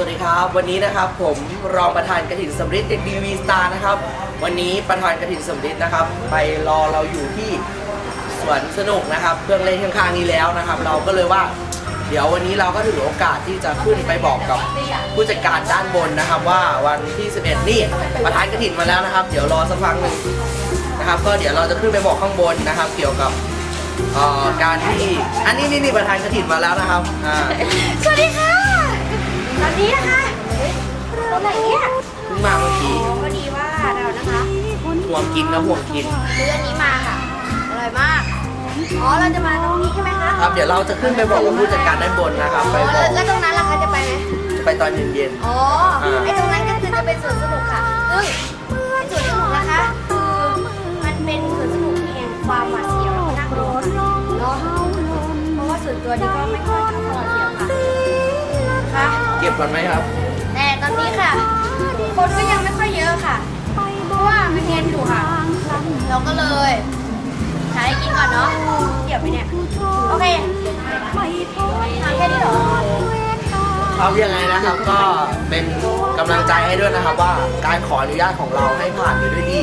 วัสดีครับ วันนี้นะครับผมรองประธานกระถินสำริดเด็กดีวีสตาร์นะครับ วันนี้ประธานกระถินสำริดนะครับ ไปรอเราอยู่ที่สวนสนุกนะครับ เครื่องเล่นข้างๆนี้แล้วนะครับ เราก็เลยว่า เดี๋ยววันนี้เราก็ถือโอกาสที่จะขึ้นไปบอกกับผู้จัดการด้านบนนะครับ ว่าวันที่ 11 นี่ประธานกระถินมาแล้วนะครับ เดี๋ยวรอสักพักหนึ่งนะครับ ก็เดี๋ยวเราจะขึ้นไปบอกข้างบนนะครับ เกี่ยวกับการที่อันนี้นี่นี่ประธานกระถินมาแล้วนะครับสวัสดีค่ะ ตอนนี้นะคะตรงไหนเนี่ยเพิ่งมาเมื่อกี้อ๋อพอดีว่าเรานะคะห่วงกินนะห่วงกินซื้ออันนี้มาค่ะ อร่อยมาก อ๋อ เราจะมาตรงนี้ใช่ไหมคะครับ เดี๋ยวเราจะขึ้นไปบอกกับผู้จัดการด้านบนนะครับ ไปอ๋อบอแล้วกแล้วตรงนั้นล่ะคะจะไปไหมจะไปตอนเย็นอ๋อ ไอ้ตรงนั้นก็คือจะเป็นสวนสนุกค่ะซึ่งไอ้สวนสนุกนะคะคือมันเป็นสวนสนุกแห่งความหวาดเสียวแล้วก็น่ากลัวค่ะเนาะเพราะว่าส่วนตัวนี่ก็ไม่ค่อย เก็บก่อนไหมครับ แต่ตอนนี้ค่ะ คนก็ยังไม่ค่อยเยอะค่ะ เพราะว่ามันเย็นอยู่ค่ะ เราก็เลยหาอะไรกินก่อนเนาะเดี๋ยวไปเนี่ย โอเคทำแค่นี้เหรอเอายังไงนะครับก็เป็นกำลังใจให้ด้วยนะครับ ว่าการขออนุญาตของเราให้ผ่านไปด้วยดี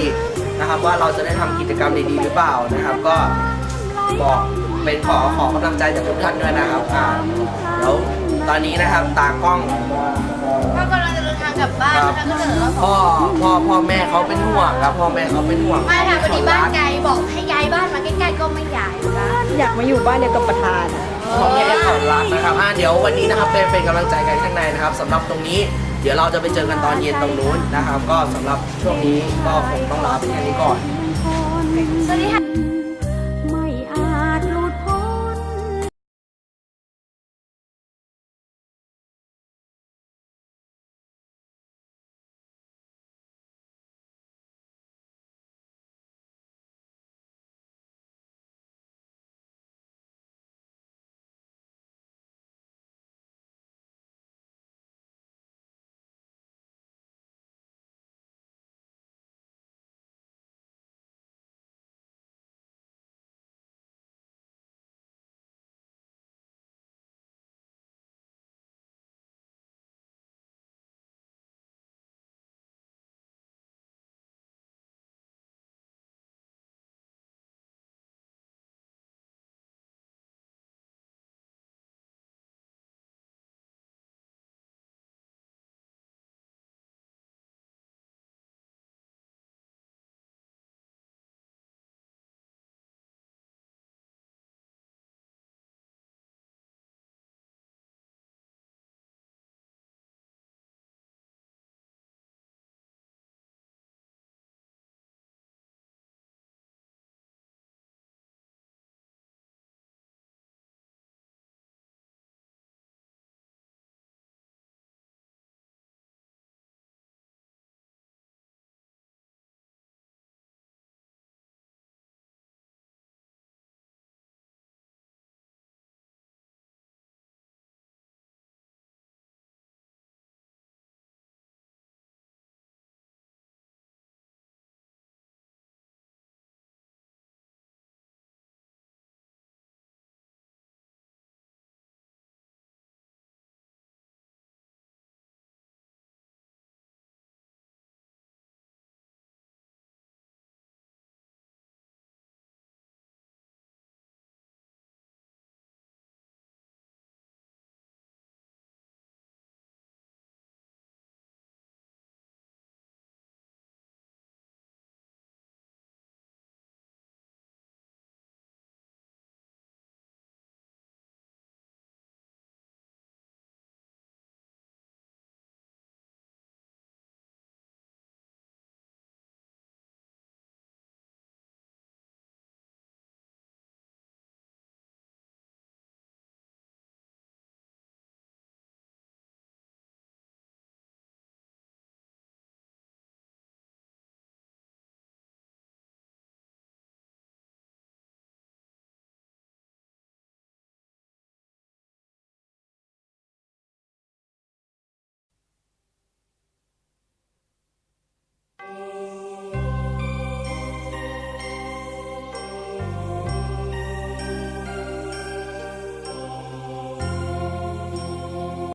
นะครับ ว่าเราจะได้ทำกิจกรรมดีๆหรือเปล่านะครับ ก็บอกเป็นขอขอกำลังใจจากทุกท่านด้วยนะครับอ่าเดี๋ยว ตอนนี้นะครับตากล้องก็กำลังจะเดินทางกลับบ้านนะคะก็เลยว่าพ่อพ่อพ่อแม่เขาเป็นห่วงครับพ่อแม่เขาเป็นห่วงไม่ค่ะพอดีบ้านไกลบอกให้ย้ายบ้านมาใกล้ๆก็ไม่ย้ายนะคะอยากมาอยู่บ้านเดียวกับประธานพ่อแม่เขารักนะครับอ่าเดี๋ยววันนี้นะครับเป็นเป็นกำลังใจกันข้างในนะครับสำหรับตรงนี้เดี๋ยวเราจะไปเจอกันตอนเย็นตรงนู้นนะครับ ก็สำหรับช่วงนี้ก็คงต้องลาไปแค่นี้ก่อนสวัสดีค่ะ